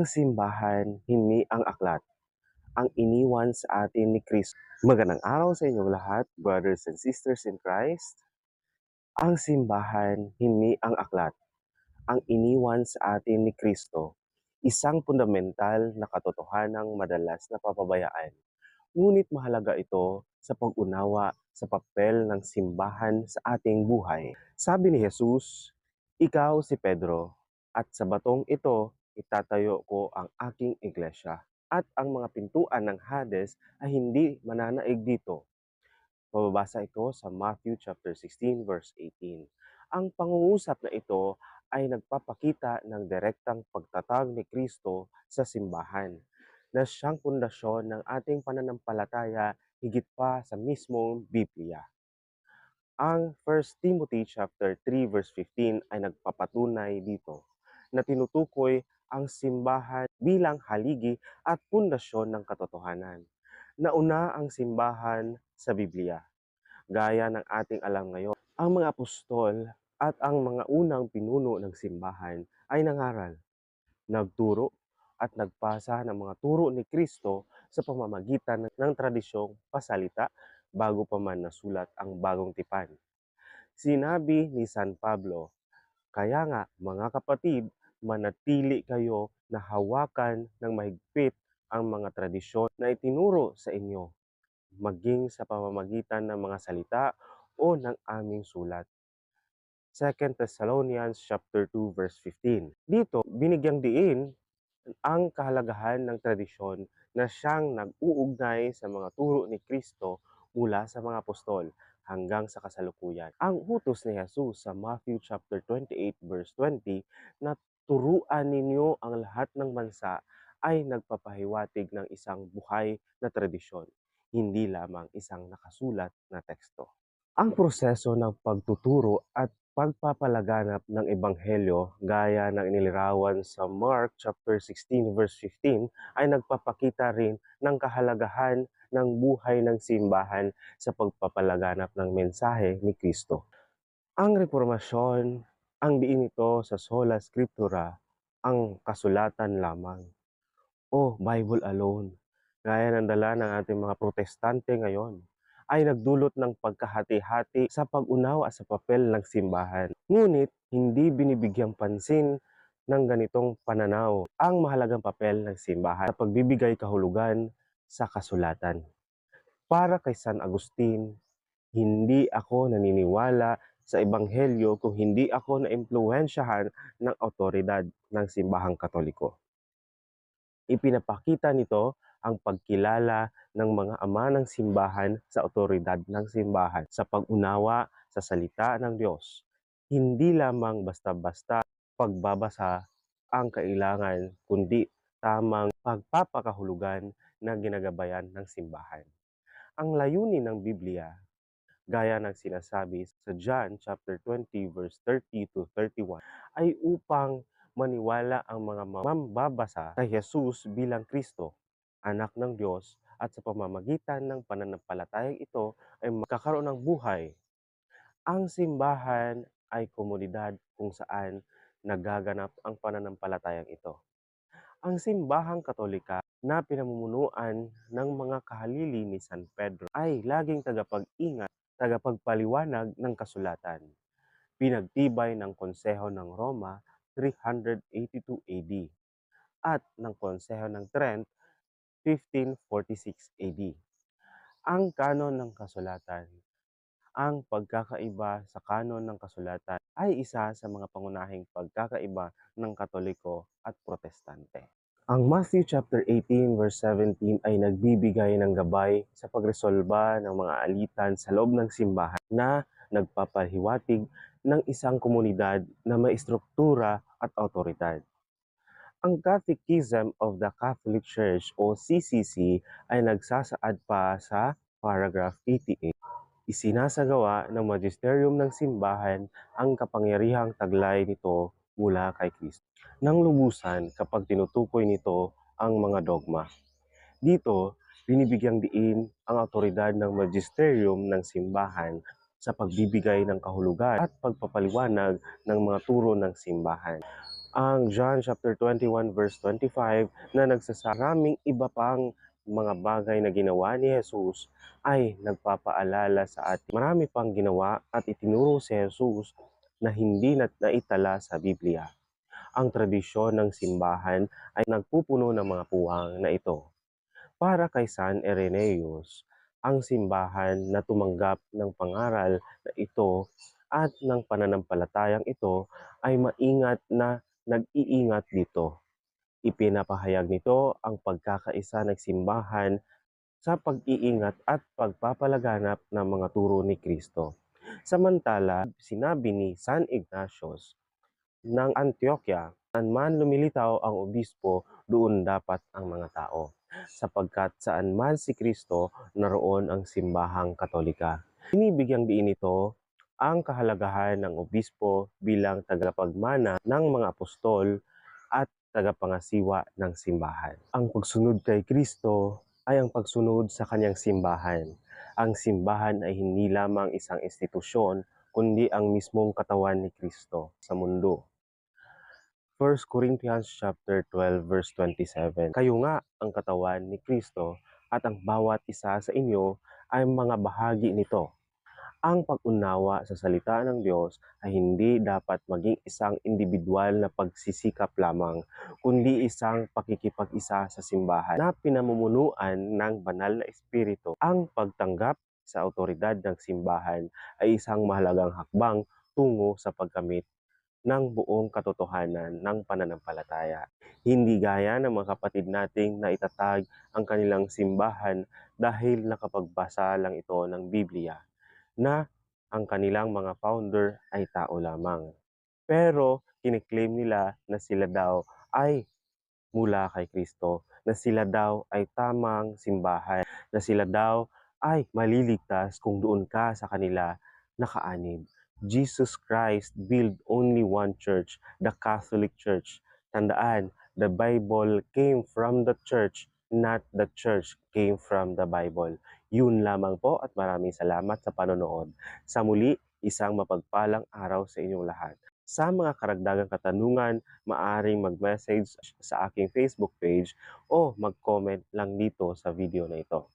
Ang simbahan, hindi ang aklat, ang iniwan sa atin ni Kristo. Magandang araw sa inyong lahat, brothers and sisters in Christ. Ang simbahan, hindi ang aklat, ang iniwan sa atin ni Kristo. Isang fundamental na katotohanang madalas na papabayaan. Ngunit mahalaga ito sa pag-unawa sa papel ng simbahan sa ating buhay. Sabi ni Jesus, Ikaw si Pedro, at sa batong ito itatayo ko ang aking iglesia. At ang mga pintuan ng Hades ay hindi mananaig dito. Mababasa ito sa Matthew chapter 16 verse 18. Ang pangungusap na ito ay nagpapakita ng direktang pagtatag ni Kristo sa simbahan na siyang pundasyon ng ating pananampalataya higit pa sa mismong Biblia. Ang 1 Timothy chapter 3 verse 15 ay nagpapatunay dito na tinutukoy ang simbahan bilang haligi at pundasyon ng katotohanan. Nauna ang simbahan sa Biblia. Gaya ng ating alam ngayon, ang mga apostol at ang mga unang pinuno ng simbahan ay nangaral, nagturo at nagpasa ng mga turo ni Kristo sa pamamagitan ng tradisyong pasalita bago pa man nasulat ang bagong tipan. Sinabi ni San Pablo, Kaya nga mga kapatid, manatili kayo na hawakan ng mahigpit ang mga tradisyon na itinuro sa inyo, maging sa pamamagitan ng mga salita o ng aming sulat. 2 Thessalonians chapter 2 verse 15. Dito, binigyang diin ang kahalagahan ng tradisyon na siyang nag-uugnay sa mga turo ni Kristo mula sa mga apostol hanggang sa kasalukuyan. Ang utos ni Jesus sa Matthew chapter 28 verse 20 na turuan ninyo ang lahat ng bansa ay nagpapahiwatig ng isang buhay na tradisyon, hindi lamang isang nakasulat na teksto. Ang proseso ng pagtuturo at pagpapalaganap ng ebanghelyo gaya ng inilarawan sa Mark chapter 16 verse 15 ay nagpapakita rin ng kahalagahan ng buhay ng simbahan sa pagpapalaganap ng mensahe ni Kristo. Ang reformasyon, ang diin ito sa sola scriptura, ang kasulatan lamang. O Bible alone, gaya ng dala ng ating mga protestante ngayon ay nagdulot ng pagkahati-hati sa pag-unawa sa papel ng simbahan. Ngunit hindi binibigyang pansin ng ganitong pananaw ang mahalagang papel ng simbahan sa pagbibigay kahulugan sa kasulatan. Para kay San Agustin, hindi ako naniniwala sa ebanghelyo kung hindi ako naimpluwensyahan ng autoridad ng simbahang katoliko. Ipinapakita nito ang pagkilala ng mga ama ng simbahan sa otoridad ng simbahan sa pag-unawa sa salita ng Diyos. Hindi lamang basta-basta pagbabasa ang kailangan, kundi tamang pagpapakahulugan na ginagabayan ng simbahan. Ang layunin ng Biblia, gaya ng sinasabi sa John chapter 20 verse 30 to 31, ay upang maniwala ang mga mambabasa kay Jesus bilang Kristo anak ng Diyos at sa pamamagitan ng pananampalatayang ito ay magkakaroon ng buhay. Ang simbahan ay komunidad kung saan nagaganap ang pananampalatayang ito. Ang simbahang katolika na pinamumunuan ng mga kahalili ni San Pedro ay laging tagapag-ingat, tagapagpaliwanag ng kasulatan. Pinagtibay ng Konseho ng Roma 382 AD at ng Konseho ng Trent 1546 AD. Ang kanon ng kasulatan. Ang pagkakaiba sa kanon ng kasulatan ay isa sa mga pangunahing pagkakaiba ng Katoliko at Protestante. Ang Matthew chapter 18 verse 17 ay nagbibigay ng gabay sa pagresolba ng mga alitan sa loob ng simbahan na nagpapahiwatig ng isang komunidad na may struktura at autoridad. Ang Catechism of the Catholic Church o CCC ay nagsasaad pa sa paragraph 88. Isinasagawa ng magisterium ng simbahan ang kapangyarihang taglay nito mula kay Kristo. Nang lubusan kapag tinutukoy nito ang mga dogma. Dito, binibigyang diin ang autoridad ng magisterium ng simbahan sa pagbibigay ng kahulugan at pagpapaliwanag ng mga turo ng simbahan. ang John chapter 21 verse 25 na nagsasaraming iba pang mga bagay na ginawa ni Jesus ay nagpapaalala sa atin. Marami pang ginawa at itinuro si Jesus na hindi na naitala sa Biblia. Ang tradisyon ng simbahan ay nagpupuno ng mga puwang na ito. Para kay San Irenaeus, ang simbahan na tumanggap ng pangaral na ito at ng pananampalatayang ito ay maingat na nag-iingat dito. Ipinapahayag nito ang pagkakaisa ng simbahan sa pag-iingat at pagpapalaganap ng mga turo ni Kristo. Samantala, sinabi ni San Ignatius ng Antioquia, saan man lumilitaw ang obispo, doon dapat ang mga tao. Sapagkat saan man si Kristo, naroon ang simbahang katolika. Binibigyang diin ito ang kahalagahan ng obispo bilang tagapagmana ng mga apostol at tagapangasiwa ng simbahan. Ang pagsunod kay Kristo ay ang pagsunod sa kanyang simbahan. Ang simbahan ay hindi lamang isang institusyon, kundi ang mismong katawan ni Kristo sa mundo. 1 Corinthians chapter 12 verse 27. Kayo nga ang katawan ni Kristo at ang bawat isa sa inyo ay mga bahagi nito. Ang pag-unawa sa salita ng Diyos ay hindi dapat maging isang individual na pagsisikap lamang, kundi isang pakikipag-isa sa simbahan na pinamumunuan ng banal na espiritu. Ang pagtanggap sa autoridad ng simbahan ay isang mahalagang hakbang tungo sa pagkamit ng buong katotohanan ng pananampalataya. Hindi gaya ng mga kapatid nating na itatag ang kanilang simbahan dahil nakapagbasa lang ito ng Biblia na ang kanilang mga founder ay tao lamang. Pero kiniklaim nila na sila daw ay mula kay Kristo, na sila daw ay tamang simbahan, na sila daw ay maliligtas kung doon ka sa kanila nakaanib. Jesus Christ built only one church, the Catholic Church. Tandaan, the Bible came from the church, not the church came from the Bible. Yun lamang po at maraming salamat sa panonood. Sa muli, isang mapagpalang araw sa inyong lahat. Sa mga karagdagang katanungan, maaring mag-message sa aking Facebook page o mag-comment lang dito sa video na ito.